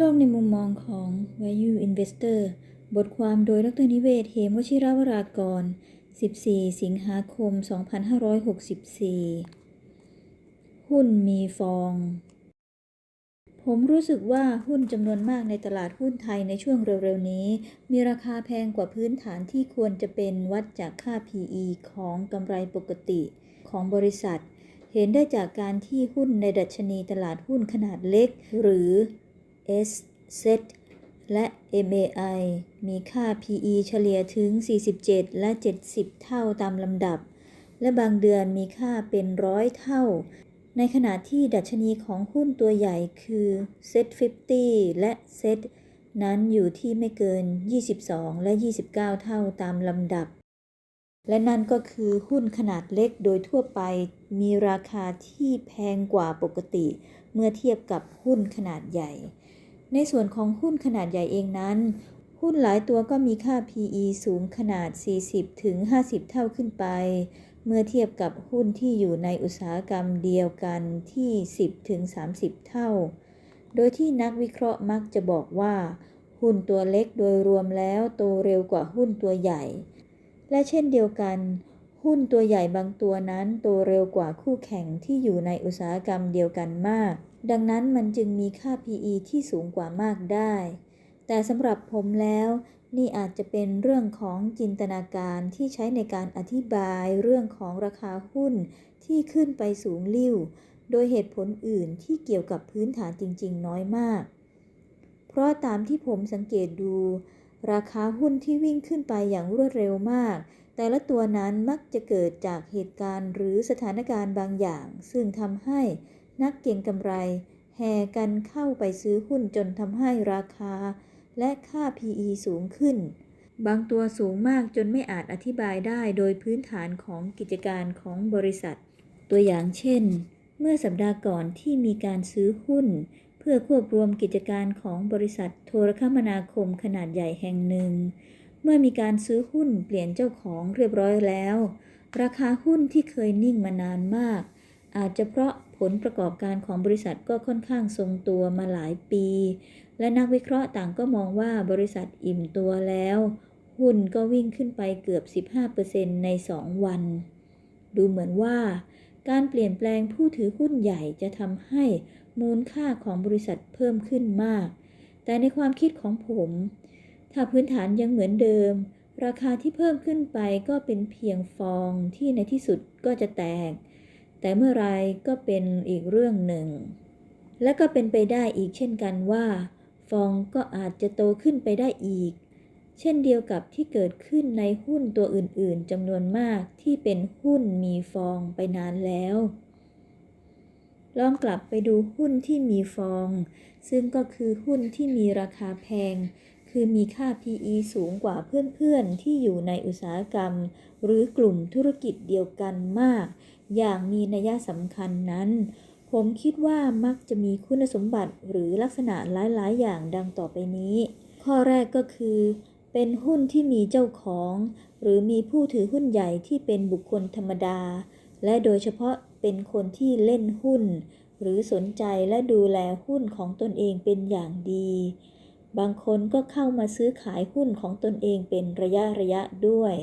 โลกในมุมมองของ Value Investor บทความโดยดรนิเวศ เหมวชิราวรากร 14 สิงหาคม 2564 หุ้นมีฟอง ผมรู้สึกว่าหุ้นจำนวนมากในตลาดหุ้นไทยในช่วงเร็วๆนี้ มีราคาแพงกว่าพื้นฐานที่ควรจะเป็นวัดจากค่า PE ของกำไรปกติของบริษัท เห็นได้จากการที่หุ้นในดัชนีตลาดหุ้นขนาดเล็ก หรือ S Set และ MAI มีค่า PE เฉลี่ยถึง 47 และ 70 เท่าตามลำดับ และบางเดือนมีค่าเป็นร้อยเท่า ในขณะที่ดัชนีของหุ้นตัวใหญ่คือ Set 50 และ Set นั้นอยู่ที่ไม่เกิน 22 และ 29 เท่าตามลำดับ และนั่นก็คือหุ้นขนาดเล็กโดยทั่วไปมีราคาที่แพงกว่าปกติ เมื่อเทียบกับหุ้นขนาดใหญ่ ในส่วนของหุ้นขนาดใหญ่เองนั้น หุ้นหลายตัวก็มีค่า PE สูงขนาด 40ถึง50เท่าขึ้นไป เมื่อเทียบกับหุ้นที่อยู่ในอุตสาหกรรมเดียวกันที่ 10ถึง30เท่า โดยที่นักวิเคราะห์มักจะบอกว่า หุ้นตัวเล็กโดยรวมแล้วโตเร็วกว่าหุ้นตัวใหญ่ และเช่นเดียวกัน หุ้นตัวใหญ่บางตัวนั้นโตเร็วกว่าคู่แข่งที่อยู่ในอุตสาหกรรมเดียวกันมาก ดังนั้นมันจึงมีค่า PE ที่สูงกว่ามากได้ แต่สำหรับผมแล้วนี่อาจจะเป็นเรื่องของจินตนาการที่ใช้ในการอธิบายเรื่องของราคาหุ้นที่ขึ้นไปสูงลิ่ว โดยเหตุผลอื่นที่เกี่ยวกับพื้นฐานจริง ๆ น้อยมาก เพราะตามที่ผมสังเกตดู ราคาหุ้นที่วิ่งขึ้นไปอย่างรวดเร็วมาก แต่ละตัวนั้นมักจะเกิดจากเหตุการณ์หรือสถานการณ์บางอย่าง ซึ่งทำให้ นักเก็งกำไร แห่กันเข้าไปซื้อหุ้นจนทำให้ราคา และค่า PE สูงขึ้น บางตัวสูงมากจนไม่อาจอธิบายได้โดยพื้นฐานของกิจการของบริษัท ตัวอย่างเช่น เมื่อสัปดาห์ก่อนที่มีการซื้อหุ้น เพื่อควบรวมกิจการของบริษัทโทรคมนาคมขนาดใหญ่แห่งหนึ่ง เมื่อมีการซื้อหุ้นเปลี่ยนเจ้าของเรียบร้อยแล้ว ราคาหุ้นที่เคยนิ่งมานานมาก อาจจะเพราะ ผลประกอบการของบริษัทก็ค่อนข้างทรงตัวมาหลายปี และนักวิเคราะห์ต่างก็มองว่าบริษัทอิ่มตัวแล้ว หุ้นก็วิ่งขึ้นไปเกือบ 15%ใน 2 วัน ดูเหมือนว่า การเปลี่ยนแปลงผู้ถือหุ้นใหญ่จะทำให้มูลค่าของบริษัทเพิ่มขึ้นมาก แต่ในความคิดของผม ถ้าพื้นฐานยังเหมือนเดิม ราคาที่เพิ่มขึ้นไปก็เป็นเพียงฟองที่ในที่สุดก็จะแตก แต่เมื่อไรก็เป็นอีกเรื่องหนึ่ง และก็เป็นไปได้อีกเช่นกันว่า ฟองก็อาจจะโตขึ้นไปได้อีก เช่นเดียวกับที่เกิดขึ้นในหุ้นตัวอื่นๆจำนวนมากที่เป็นหุ้นมีฟองไปนานแล้ว ลองกลับไปดูหุ้นที่มีฟอง ซึ่งก็คือหุ้นที่มีราคาแพง คือมีค่า PE สูงกว่าเพื่อนๆที่อยู่ในอุตสาหกรรม หรือกลุ่มธุรกิจเดียวกันมาก อย่างมีนัยสำคัญนั้น ผมคิดว่ามักจะมีคุณสมบัติหรือลักษณะหลายๆ อย่างดังต่อไปนี้ ข้อแรกก็คือ เป็นหุ้นที่มีเจ้าของ หรือมีผู้ถือหุ้นใหญ่ที่เป็นบุคคลธรรมดา และโดยเฉพาะเป็นคนที่เล่นหุ้น หรือสนใจและดูแลหุ้นของตนเองเป็นอย่างดี บางคนก็เข้ามาซื้อขายหุ้นของตนเองเป็นระยะระยะด้วย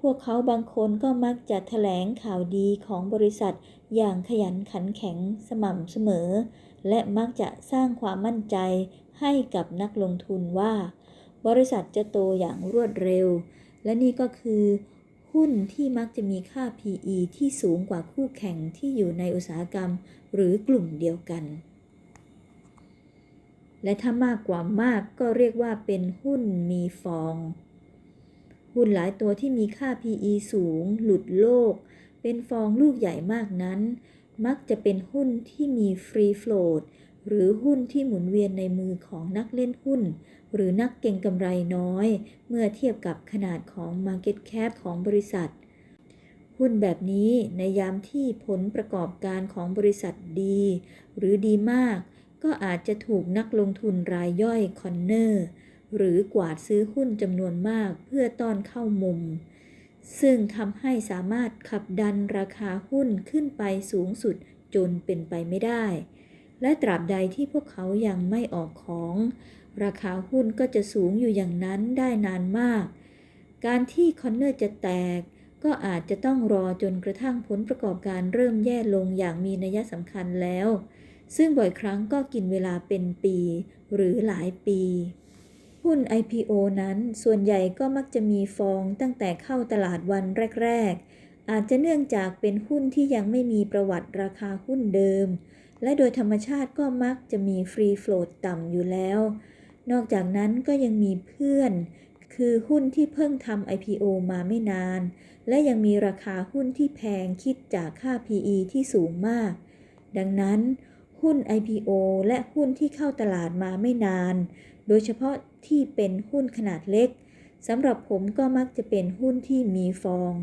พวกเขาบางคนก็มักจะแถลงข่าวดีของบริษัทอย่างขยันขันแข็งสม่ำเสมอ และมักจะสร้างความมั่นใจให้กับนักลงทุนว่า บริษัทจะโตอย่างรวดเร็ว และนี่ก็คือ หุ้นที่มักจะมีค่า PE ที่สูงกว่าคู่แข่งที่อยู่ในอุตสาหกรรม หรือกลุ่มเดียวกัน และถ้ามากกว่ามากก็เรียกว่าเป็นหุ้นมีฟอง หุ้นหลายตัวที่มีค่า PE สูง หลุดโลก เป็นฟองลูกใหญ่มากนั้น มักจะเป็นหุ้นที่มีฟรีโฟลดหรือหุ้นที่หมุนเวียนในมือของนักเล่นหุ้น หรือนักเก็งกำไรน้อย เมื่อเทียบกับขนาดของ Market Cap ของบริษัท หุ้นแบบนี้ในยามที่ผลประกอบการของบริษัทดี หรือดีมาก ก็อาจจะถูกนักลงทุนรายย่อยคอนเนอร์ หรือกวาดซื้อหุ้นจำนวนมากเพื่อต้อนเข้ามุม ซึ่งทำให้สามารถขับดันราคาหุ้นขึ้นไปสูงสุดจนเป็นไปไม่ได้ และตราบใดที่พวกเขายังไม่ออกของ ราคาหุ้นก็จะสูงอยู่อย่างนั้นได้นานมาก การที่คอนเนอร์จะแตกก็อาจจะต้องรอจนกระทั่งผลประกอบการเริ่มแย่ลงอย่างมีนัยสำคัญแล้ว ซึ่งบ่อยครั้งก็กินเวลาเป็นปี หรือหลายปี หุ้น IPO นั้นส่วนใหญ่ก็มักจะมีฟองตั้งแต่เข้าตลาดวันแรก ๆ อาจจะเนื่องจากเป็นหุ้นที่ยังไม่มีประวัติราคาหุ้นเดิม และโดยธรรมชาติก็มักจะมีฟรีโฟลตต่ำอยู่แล้ว นอกจากนั้นก็ยังมีเพื่อน คือหุ้นที่เพิ่งทำ IPO มาไม่นาน และยังมีราคาหุ้นที่แพงคิดจากค่า PE ที่สูงมาก ดังนั้นหุ้น IPO และหุ้นที่เข้าตลาดมาไม่นาน โดยเฉพาะที่เป็นหุ้นขนาดเล็กสำหรับผมก็มักจะเป็นหุ้นที่มีฟอง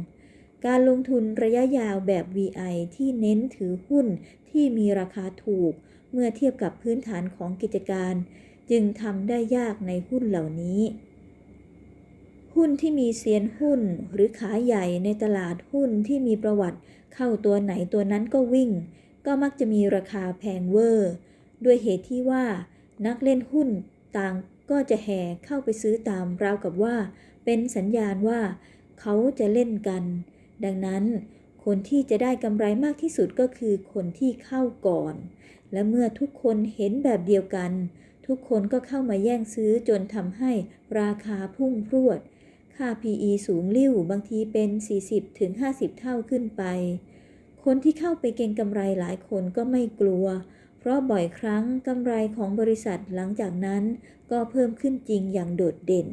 การลงทุนระยะยาวแบบ VI ที่เน้นถือหุ้นที่มีราคาถูก เมื่อเทียบกับพื้นฐานของกิจการ จึงทำได้ยากในหุ้นเหล่านี้ หุ้นที่มีเซียนหุ้นหรือขาใหญ่ในตลาดหุ้นที่มีประวัติเข้าตัวไหนตัวนั้นก็วิ่ง ก็มักจะมีราคาแพงเวอร์ ด้วยเหตุที่ว่านักเล่นหุ้น ต่างก็จะแห่เข้าไปซื้อตามราวกับว่า เป็นสัญญาณว่า เขาจะเล่นกัน ดังนั้น คนที่จะได้กำไรมากที่สุดก็คือคนที่เข้าก่อน และเมื่อทุกคนเห็นแบบเดียวกัน ทุกคนก็เข้ามาแย่งซื้อจนทำให้ราคาพุ่งพรวด ค่า PE สูงลิ่วบางทีเป็น 40-50 เท่าขึ้นไป คนที่เข้าไปเก็งกำไรหลายคนก็ไม่กลัวเราะบ่อยครั้งกำไรของบริษัทหลังจากนั้นก็เพิ่มขึ้นจริงอย่างโดดเด่น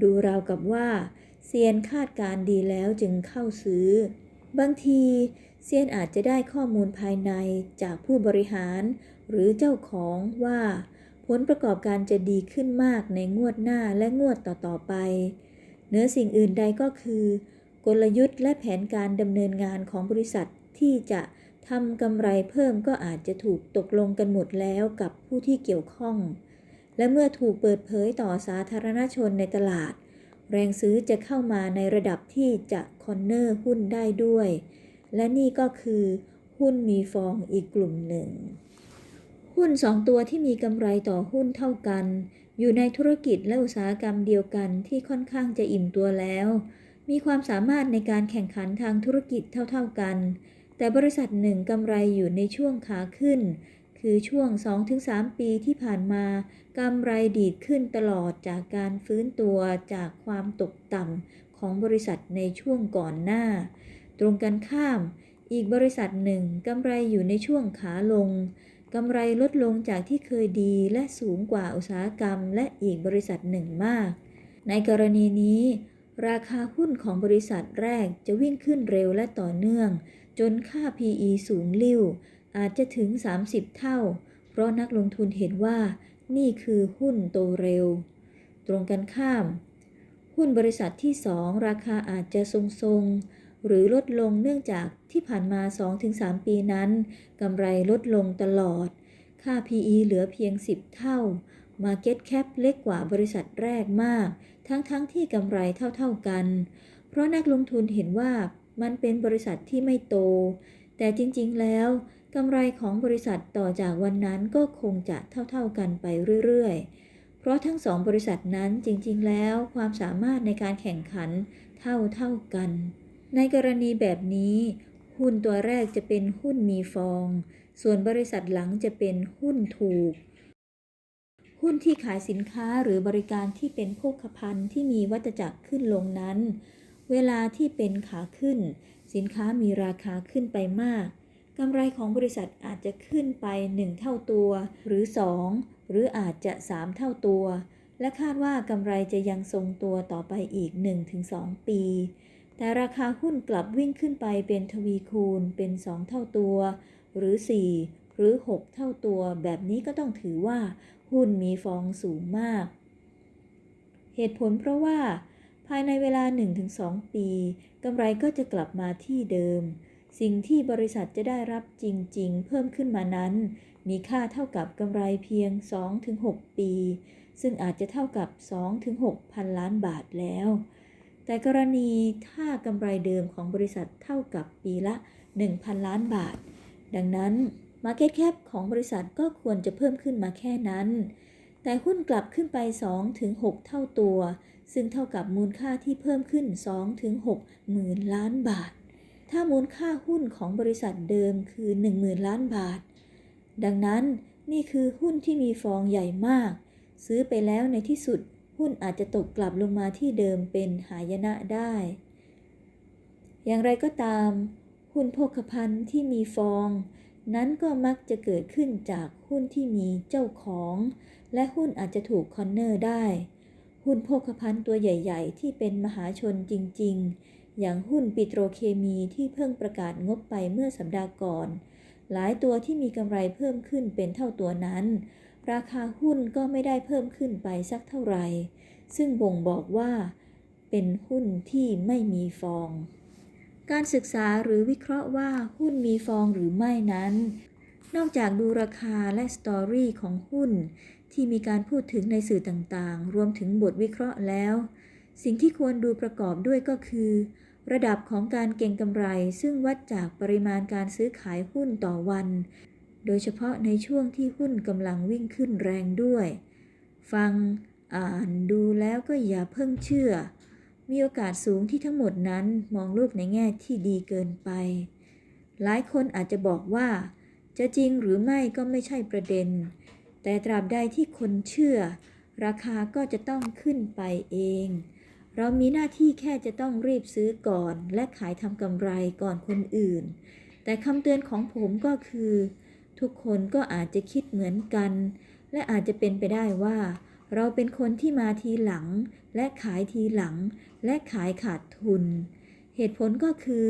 ดูราวกับว่าเซียนคาดการณ์ดีแล้วจึงเข้าซื้อ บางทีเซียนอาจจะได้ข้อมูลภายในจากผู้บริหาร หรือเจ้าของว่า ผลประกอบการจะดีขึ้นมากในงวดหน้าและงวดต่อๆไป เนื้อสิ่งอื่นใดก็คือ กลยุทธ์และแผนการดำเนินงานของบริษัทที่จะ ทำกำไรเพิ่มก็อาจจะถูกตกลงกันหมดแล้วกับผู้ที่เกี่ยวข้อง และเมื่อถูกเปิดเผยต่อสาธารณชนในตลาด แรงซื้อจะเข้ามาในระดับที่จะคอนเนอร์หุ้นได้ด้วย และนี่ก็คือ หุ้นมีฟองอีกกลุ่มหนึ่ง หุ้นสองตัวที่มีกำไรต่อหุ้นเท่ากัน อยู่ในธุรกิจและอุตสาหกรรมเดียวกันที่ค่อนข้างจะอิ่มตัวแล้ว มีความสามารถในการแข่งขันทางธุรกิจเท่าๆกัน แต่บริษัทหนึ่งกำไรอยู่ในช่วงขาขึ้น คือช่วง 2-3 ปีที่ผ่านมากำไรดีดขึ้นตลอดจากการฟื้นตัวจากความตกต่ำของบริษัทในช่วงก่อนหน้า ตรงกันข้าม อีกบริษัทหนึ่งกำไรอยู่ในช่วงขาลงกำไรลดลงจากที่เคยดีและสูงกว่าอุตสาหกรรม และอีกบริษัทหนึ่งมาก ในกรณีนี้ ราคาหุ้นของบริษัทแรกจะวิ่งขึ้นเร็วและต่อเนื่อง จนค่า PE สูงลิ่ว อาจจะถึง 30 เท่า เพราะนักลงทุนเห็นว่านี่คือหุ้นโตเร็ว ตรงกันข้าม หุ้นบริษัทที่ 2 ราคาอาจจะทรงๆ หรือลดลงเนื่องจากที่ผ่านมา 2-3 ปีนั้นกำไรลดลงตลอด ค่า PE เหลือเพียง 10 เท่า Market Cap เล็กกว่าบริษัทแรกมาก ทั้งๆทที่กำไรเท่าๆกัน เพราะนักลงทุนเห็นว่ามันเป็นบริษัทที่ไม่โต แต่จริงๆแล้วกำไรของบริษัทต่อจากวันนั้นก็คงจะเท่าๆกันไปเรื่อยๆ เพราะทั้งสองบริษัทนั้นจริงๆ แล้วความสามารถในการแข่งขันเท่าๆกัน ในกรณีแบบนี้ หุ้นตัวแรกจะเป็นหุ้นมีฟอง ส่วนบริษัทหลังจะเป็นหุ้นถูก หุ้นที่ขายสินค้าหรือบริการที่เป็นโภคภัณฑ์ที่มีวัตจักรขึ้นลงนั้น เวลาที่เป็นขาขึ้น สินค้ามีราคาขึ้นไปมากกำไรของบริษัทอาจจะขึ้นไป 1 เท่าตัว หรือ 2 หรืออาจจะ 3 เท่าตัว และคาดว่ากำไรจะยังทรงตัวต่อไปอีก 1-2 ปี แต่ราคาหุ้นกลับวิ่งขึ้นไปเป็นทวีคูณเป็น 2 เท่าตัว หรือ 4 หรือ 6 เท่าตัว แบบนี้ก็ต้องถือว่า หุ้นมีฟองสูงมาก เหตุผลเพราะว่า ภายในเวลา 1-2 ปีกำไรก็จะกลับมาที่เดิม สิ่งที่บริษัทจะได้รับจริง ๆ เพิ่มขึ้นมานั้น มีค่าเท่ากับกำไรเพียง 2-6 ปี ซึ่งอาจจะเท่ากับ 2-6 พันล้านบาทแล้วแต่กรณีถ้ากำไรเดิมของบริษัทเท่ากับปีละ 1,000 ล้านบาท ดังนั้น Market Cap ของบริษัทก็ควรจะเพิ่มขึ้นมาแค่นั้น แต่หุ้นกลับขึ้นไป 2-6 เท่าตัว ซึ่งเท่ากับมูลค่าที่เพิ่มขึ้น 2-6 หมื่นล้านบาท ถ้ามูลค่าหุ้นของบริษัทเดิมคือ 10,000 ล้านบาท ดังนั้นนี่คือหุ้นที่มีฟองใหญ่มาก ซื้อไปแล้วในที่สุดหุ้นอาจจะตกกลับลงมาที่เดิมเป็นหายนะได้ อย่างไรก็ตาม หุ้นโภคภัณฑ์ที่มีฟอง นั้นก็มักจะเกิดขึ้นจากหุ้นที่มีเจ้าของ และหุ้นอาจจะถูกคอนเนอร์ได้ หุ้นโภคภัณฑ์ตัวใหญ่ ๆ ที่เป็นมหาชนจริง ๆ อย่างหุ้นปิโตรเคมีที่เพิ่งประกาศงบไปเมื่อสัปดาห์ก่อน หลายตัวที่มีกำไรเพิ่มขึ้นเป็นเท่าตัวนั้น ราคาหุ้นก็ไม่ได้เพิ่มขึ้นไปสักเท่าไหร่ ซึ่งบ่งบอกว่า เป็นหุ้นที่ไม่มีฟอง การศึกษาหรือวิเคราะห์ว่าหุ้นมีฟองหรือไม่นั้น นอกจากดูราคาและสตอรี่ของหุ้น ที่มีการพูดถึงในสื่อต่างๆ รวมถึงบทวิเคราะห์แล้ว สิ่งที่ควรดูประกอบด้วยก็คือ ระดับของการเก็งกำไร ซึ่งวัดจากปริมาณการซื้อขายหุ้นต่อวัน โดยเฉพาะในช่วงที่หุ้นกำลังวิ่งขึ้นแรงด้วย ฟัง อ่านดูแล้วก็อย่าเพิ่งเชื่อ มีโอกาสสูงที่ทั้งหมดนั้นมองโลกในแง่ที่ดีเกินไป หลายคนอาจจะบอกว่า จะจริงหรือไม่ก็ไม่ใช่ประเด็น แต่ตราบใดที่คนเชื่อ ราคาก็จะต้องขึ้นไปเอง เรามีหน้าที่แค่จะต้องรีบซื้อก่อน และขายทำกำไรก่อนคนอื่น แต่คำเตือนของผมก็คือ ทุกคนก็อาจจะคิดเหมือนกัน และอาจจะเป็นไปได้ว่า เราเป็นคนที่มาทีหลัง และขายทีหลัง และขายขาดทุน เหตุผลก็คือ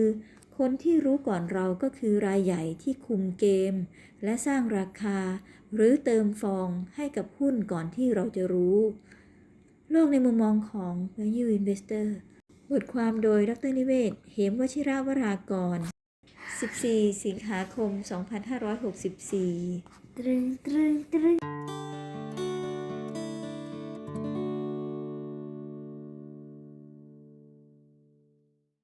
คนที่รู้ก่อนเราก็คือรายใหญ่ที่คุมเกม และสร้างราคา หรือเติมฟองให้กับหุ้นก่อนที่เราจะรู้ โลกในมุมมองของ Value Investor บทความโดยดรนิเวศ เหมวชิราวรากร 14 สิงหาคม 2564ตรึงตรึงตรึง